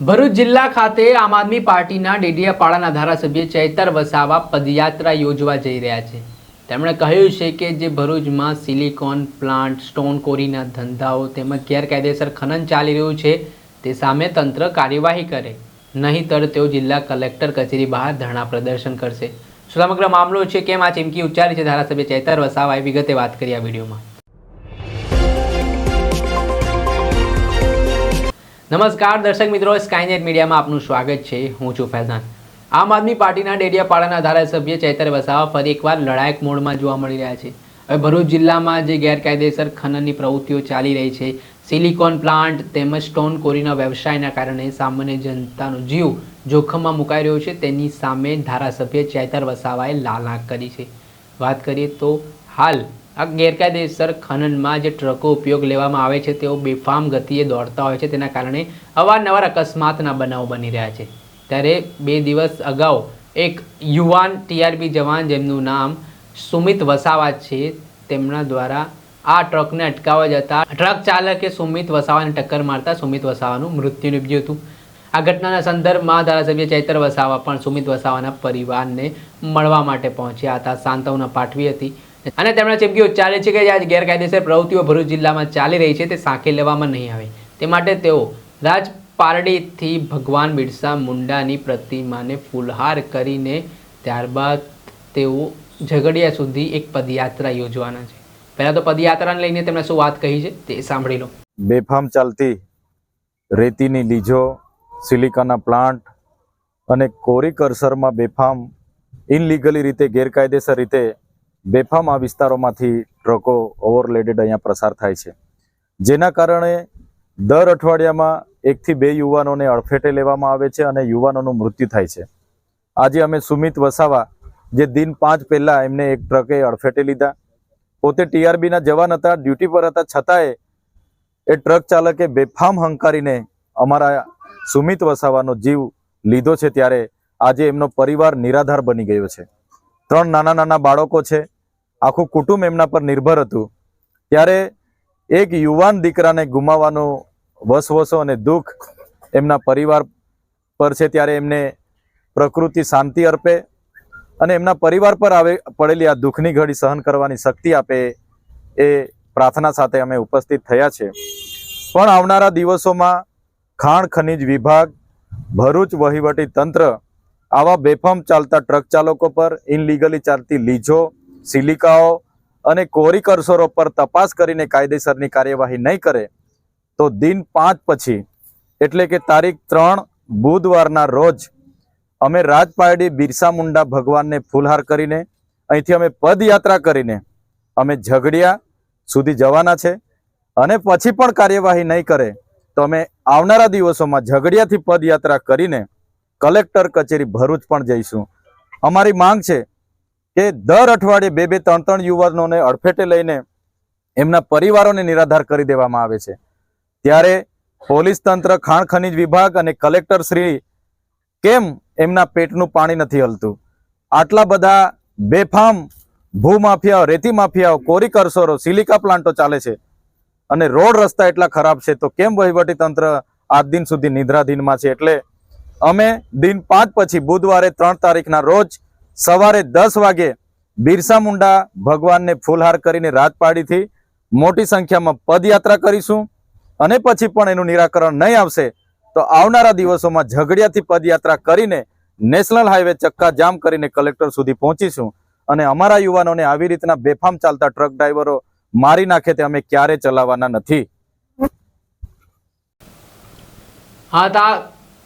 ભરૂચ જિલ્લા ખાતે આમ આદમી પાર્ટીના ડેડિયાપાડાના ધારાસભ્ય ચૈતર વસાવા પદયાત્રા યોજવા જઈ રહ્યા છે. તેમણે કહ્યું છે કે જે ભરૂચમાં સિલિકોન પ્લાન્ટ, સ્ટોન કોરીના ધંધાઓ તેમજ ગેરકાયદેસર ખનન ચાલી રહ્યું છે, તે સામે તંત્ર કાર્યવાહી કરે. નહીંતર તેઓ જિલ્લા કલેક્ટર કચેરી બહાર ધરણા પ્રદર્શન કરશે. શું સમગ્ર મામલો છે, કેમ આ ચીમકી ઉચ્ચારી છે ધારાસભ્ય ચૈતર વસાવાએ વિગતે વાત કરી આ વિડીયોમાં. નમસ્કાર દર્શક મિત્રો સ્કાયનેટ મીડિયામાં આપનું સ્વાગત છે. હું છું ફૈઝાન. આમ આદમી પાર્ટીના ડેડિયાપાડાના ધારાસભ્ય ચૈતર વસાવા ફરી એકવાર લડાયક મોડમાં જોવા મળી રહ્યા છે. હવે ભરૂચ જિલ્લામાં જે ગેરકાયદેસર ખનનની પ્રવૃત્તિઓ ચાલી રહી છે, સિલિકોન પ્લાન્ટ તેમજ સ્ટોન કોરીના વ્યવસાયના કારણે સામાન્ય જનતાનો જીવ જોખમમાં મુકાઈ રહ્યો છે. તેની સામે ધારાસભ્ય ચૈતર વસાવાએ લાલાક કરી છે. વાત કરીએ તો હાલ આ ગેરકાયદેસર ખનનમાં જે ટ્રકો ઉપયોગ લેવામાં આવે છે, તેઓ બેફામ ગતિએ દોડતા હોય છે, તેના કારણે અવારનવાર અકસ્માતના બનાવો બની રહ્યા છે. ત્યારે બે દિવસ અગાઉ એક યુવાન ટીઆરબી જવાન, જેમનું નામ સુમિત વસાવા છે, તેમના દ્વારા આ ટ્રકને અટકાવવા જતા ટ્રક ચાલકે સુમિત વસાવાને ટક્કર મારતા સુમિત વસાવાનું મૃત્યુ નીપજ્યું હતું. આ ઘટનાના સંદર્ભમાં ધારાસભ્ય ચૈતર વસાવા પણ સુમિત વસાવાના પરિવારને મળવા માટે પહોંચ્યા હતા. સાંત્વના પાઠવી હતી. અને તેમણે ચીમકી ઉચ્ચારી છે કે જે આ ગેરકાયદેસર પ્રવૃત્તિઓ ભરૂચ જિલ્લામાં ચાલી રહી છે તે સાંખી લેવામાં નહીં આવે. તે માટે તેઓ રાજપારડીથી ભગવાન બિરસા મુંડાની પ્રતિમાને ફૂલહાર કરીને ત્યારબાદ તેઓ ઝઘડિયા સુધી એક પદયાત્રા યોજવાના છે. પહેલાં તો પદયાત્રાને લઈને તેમણે શું વાત કહી છે તે સાંભળી લો. બેફામ ચાલતી રેતીની લીજો, સિલિકાના પ્લાન્ટ અને કોરી કરસરમાં બેફામ ઇનલીગલી રીતે, ગેરકાયદેસર રીતે બેફામ આ વિસ્તારોમાંથી ટ્રકો ઓવરલેડેડ અહીંયા પ્રસાર થાય છે. જેના કારણે દર અઠવાડિયામાં એકથી બે યુવાનોને અડફેટે લેવામાં આવે છે અને યુવાનોનું મૃત્યુ થાય છે. આજે અમે સુમિત વસાવા, જે દિન પાંચ પહેલાં એમને એક ટ્રકે અડફેટે લીધા. પોતે ટીઆરબીના જવાન હતા, ડ્યુટી પર હતા, છતાંય એ ટ્રક ચાલકે બેફામ હંકારીને અમારા સુમિત વસાવાનો જીવ લીધો છે ત્યારે આજે એમનો પરિવાર નિરાધાર બની ગયો છે. ત્રણ નાના નાના બાળકો છે. આખું કુટુંબ એમના પર નિર્ભર હતું. ત્યારે એક યુવાન દીકરાને ગુમાવવાનો વસવસો અને દુઃખ એમના પરિવાર પર છે ત્યારે એમને પ્રકૃતિ શાંતિ અર્પે અને એમના પરિવાર પર આવે, પડેલી આ દુઃખની ઘડી સહન કરવાની શક્તિ આપે એ પ્રાર્થના સાથે અમે ઉપસ્થિત થયા છે. પણ આવનારા દિવસોમાં ખાણ ખનિજ વિભાગ, ભરૂચ વહીવટી તંત્ર આવા બેફામ ચાલતા ટ્રક ચાલકો પર ઇનલીગલી ચાલતી લીજો સિલિકાઓ અને કોરી કરસોરો પર તપાસ કરીને કાયદેસરની કાર્યવાહી નહીં કરે, તો દિન પાંચ પછી, એટલે કે તારીખ ત્રણ, બુધવારના રોજ, અમે રાજપારડી બિરસા મુંડા ભગવાનને ફૂલહાર કરીને, અહીંથી અમે પદયાત્રા કરીને, અમે ઝઘડિયા સુધી જવાના છે, અને પછી પણ કાર્યવાહી નહીં કરે, તો અમે આવનારા દિવસોમાં ઝઘડિયાથી પદયાત્રા કરીને કલેક્ટર કચેરી ભરૂચ પણ જઈશું. અમારી માંગ છે કે દર અઠવાડિયે બે બે ત્રણ ત્રણ યુવાનોને અડફેટે લઈને એમના પરિવારોને નિરાધાર કરી દેવામાં આવે છે. ત્યારે પોલીસ તંત્ર, ખાણ ખનિજ વિભાગ અને કલેક્ટર શ્રી કેમ એમના પેટનું પાણી નથી હલતું? આટલા બધા બેફામ ભૂમાફિયાઓ, રેતી માફિયાઓ, કોરી કરસોરો, સિલિકા પ્લાન્ટો ચાલે છે અને રોડ રસ્તા એટલા ખરાબ છે તો કેમ વહીવટી તંત્ર આજ દિન સુધી નિદ્રાધીનમાં છે? એટલે અમે દિન પાંચ પછી બુધવારે ત્રણ તારીખના રોજ સવારે દસ વાગે બિરસા મુંડા ભગવાનને ફૂલહાર કરીને રાજપાડીથી મોટી સંખ્યામાં પદયાત્રા કરીશું. અને પછી પણ એનું નિરાકરણ નહીં આવશે તો આવનારા દિવસોમાં ઝઘડિયાથી પદયાત્રા કરીને નેશનલ હાઈવે ચક્કા જામ કરીને કલેક્ટર સુધી પહોંચીશું. અને અમારા યુવાનોને આવી રીતના બેફામ ચાલતા ટ્રક ડ્રાઈવરો મારી નાખે તે અમે ક્યારે ચલાવવાના નથી. હા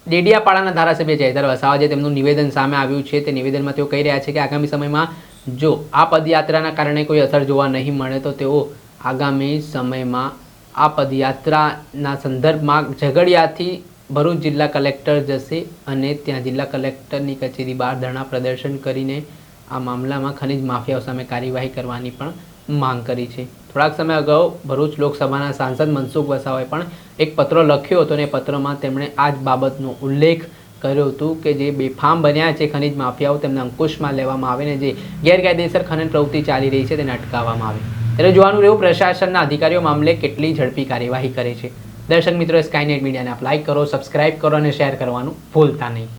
ડેડિયાપાડાના ધારાસભ્ય ચૈતર વસાવા જે તેમનું નિવેદન સામે આવ્યું છે. તે નિવેદનમાં તેઓ કહી રહ્યા છે કે આગામી સમયમાં જો આ પદયાત્રાના કારણે કોઈ અસર જોવા નહીં મળે, તો તેઓ આગામી સમયમાં આ પદયાત્રાના સંદર્ભમાં ઝઘડિયાથી ભરૂચ જિલ્લા કલેક્ટર જશે અને ત્યાં જિલ્લા કલેક્ટરની કચેરી બહાર ધરણા પ્રદર્શન કરીને આ મામલામાં ખનિજ માફિયાઓ સામે કાર્યવાહી કરવાની પણ માંગ કરી છે. થોડાક સમય અગાઉ ભરૂચ લોકસભાના સાંસદ મનસુખ વસાવાએ પણ એક પત્ર લખ્યો હતો અને પત્રમાં તેમણે આ જ બાબતનો ઉલ્લેખ કર્યો હતું કે જે બેફામ બન્યા છે ખનિજ માફિયાઓ તેમને અંકુશમાં લેવામાં આવે ને જે ગેરકાયદેસર ખનન પ્રવૃત્તિ ચાલી રહી છે તેને અટકાવવામાં આવે. ત્યારે જોવાનું રહ્યું, પ્રશાસનના અધિકારીઓ મામલે કેટલી ઝડપી કાર્યવાહી કરે છે. દર્શક મિત્રો સ્કાયનેટ મીડિયાને લાઈક કરો સબસ્ક્રાઇબ કરો અને શેર કરવાનું ભૂલતા નહીં.